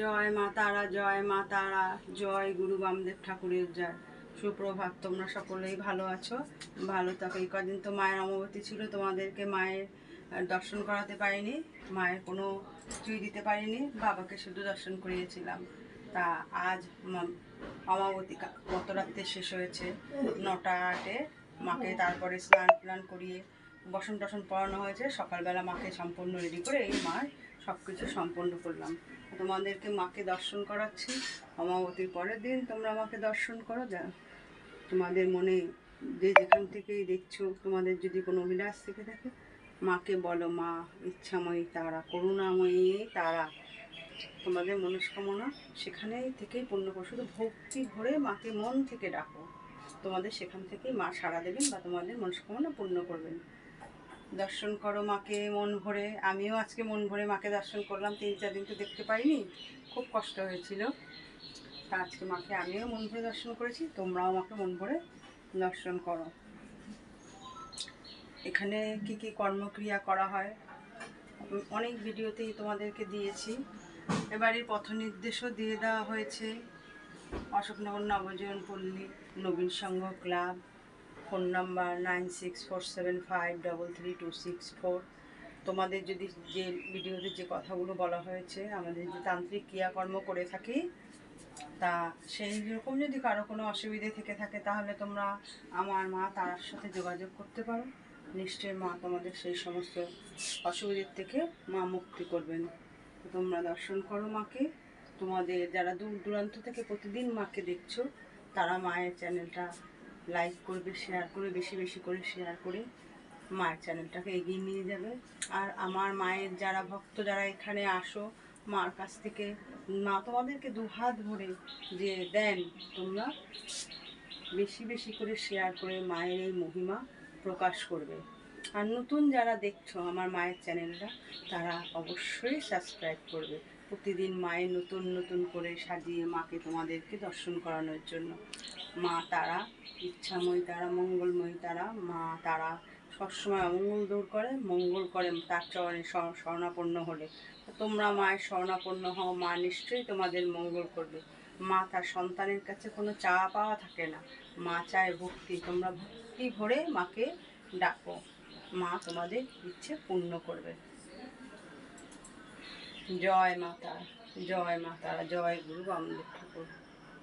জয় মা তারা, জয় মা তারা, জয় গুরু বামদেব ঠাকুরের জয়। সুপ্রভাত, তোমরা সকলেই ভালো আছো? ভালো থাকো। এই কদিন তো মায়ের অমাবতী ছিল, তোমাদেরকে মায়ের দর্শন করাতে পারিনি, মায়ের কোনো কিছুই দিতে পারিনি, বাবাকে শুধু দর্শন করিয়েছিলাম। তা আজ অমাবতী গত রাত্রে শেষ হয়েছে। নটা আটে মাকে তারপরে স্নান প্লান করিয়ে বসন টসন পড়ানো হয়েছে। সকালবেলা মাকে সম্পূর্ণ রেডি করে এই মার সব কিছু সম্পন্ন করলাম। তোমাদেরকে মাকে দর্শন করাচ্ছি। অমাবতীর পরের দিন তোমরা আমাকে দর্শন করো। যা তোমাদের মনে যে যেখান থেকেই দেখছ, তোমাদের যদি কোনো অভিলাষ থেকে থাকে, মাকে বলো, মা, ইচ্ছাময়ী তারা, করুণাময়ী তারা। তোমাদের মনস্কামনা সেখানেই থেকেই পূর্ণ করো। শুধু ভক্তি ভরে মাকে মন থেকে ডাকো। তোমাদের সেখান থেকেই মা সাড়া দেবেন বা তোমাদের মনস্কামনা পূর্ণ করবেন। দর্শন করো মাকে মন ভরে। আমিও আজকে মন ভরে মাকে দর্শন করলাম। তিন চার দিন তো দেখতে পাইনি। খুব কষ্ট হয়েছিল। তা আজকে মাকে আমিও মন ভরে দর্শন করেছি। তোমরাও আমাকে মন ভরে দর্শন করো। এখানে কি কি কর্মক্রিয়া করা হয়? অনেক ভিডিওতেই তোমাদেরকে দিয়েছি। এবারের পথ নির্দেশও দিয়ে দেওয়া হয়েছে। Ashoknagar Nabajiban Palli, Nabin Sangha club phone number nine six four seven five double three two six four. তোমাদের যদি যে ভিডিওতে যে কথাগুলো বলা হয়েছে, আমাদের যে তান্ত্রিক ক্রিয়াকর্ম করে থাকি, তা সেই রকম যদি কারও কোনো অসুবিধে থেকে থাকে, তাহলে তোমরা আমার মা তার সাথে যোগাযোগ করতে পারো। নিশ্চয়ই মা তোমাদের সেই সমস্ত অসুবিধের থেকে মা মুক্তি করবেন। তোমরা দর্শন করো মাকে। তোমাদের যারা দূর দূরান্ত থেকে প্রতিদিন মাকে দেখছ, তারা মায়ের চ্যানেলটা লাইক করবে শেয়ার করে, বেশি বেশি করে শেয়ার করে মায়ের চ্যানেলটাকে এগিয়ে নিয়ে যাবে। আর আমার মায়ের যারা ভক্ত যারা এখানে আসো, মার কাছ থেকে মা তোমাদেরকে দুহাত ভরে যে দেন তোমরা, বেশি বেশি করে শেয়ার করে মায়ের এই মহিমা প্রকাশ করবে। আর নতুন যারা দেখছ আমার মায়ের চ্যানেলটা তারা অবশ্যই সাবস্ক্রাইব করবে। প্রতিদিন মায়ের নতুন নতুন করে সাজিয়ে মাকে তোমাদেরকে দর্শন করানোর জন্য। মা তারা, ইচ্ছাময়ী তারা, মঙ্গলময়ী তারা, মা তারা সবসময় অমঙ্গল দূর করে, মঙ্গল করে তার চরণে শরণাপন্ন হলে। তোমরা মায়ের শরণাপন্ন হও, মা নিশ্চয়ই তোমাদের মঙ্গল করবে। মা তার সন্তানের কাছে কোনো চা পাওয়া থাকে না। মা চায় ভক্তি, তোমরা ভক্তি ভরে মাকে ডাকো। মা তোমাদের ইচ্ছে পূর্ণ করবে। জয় মাতা জয় মাতা জয় গুরু বামদেব ঠাকুর।